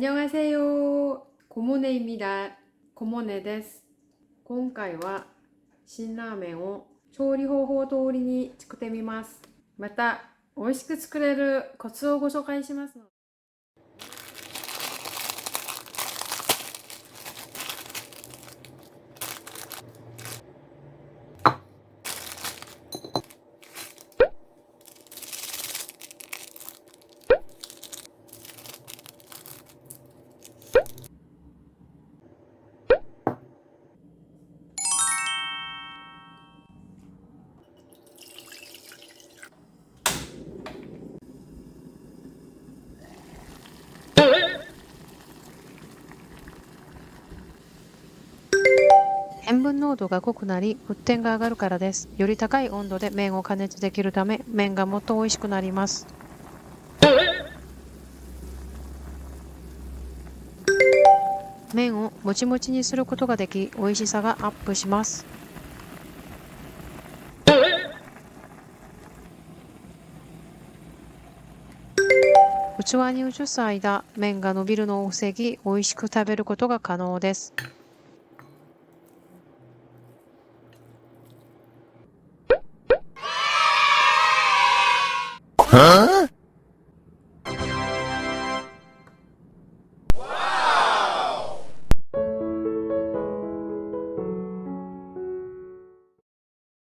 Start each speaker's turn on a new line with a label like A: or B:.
A: 안녕하세요. 고모네입니다. 고모네 です. 今回は辛ラーメンを調理方法通りに作ってみます。また、美味しく作れるコツをご紹介します
B: 塩分濃度が濃くなり沸点が上がるからです。より高い温度で麺を加熱できるため麺がもっと美味しくなります。麺をもちもちにすることができ美味しさがアップします。器に移す間麺が伸びるのを防ぎ美味しく食べることが可能です。嗯、啊。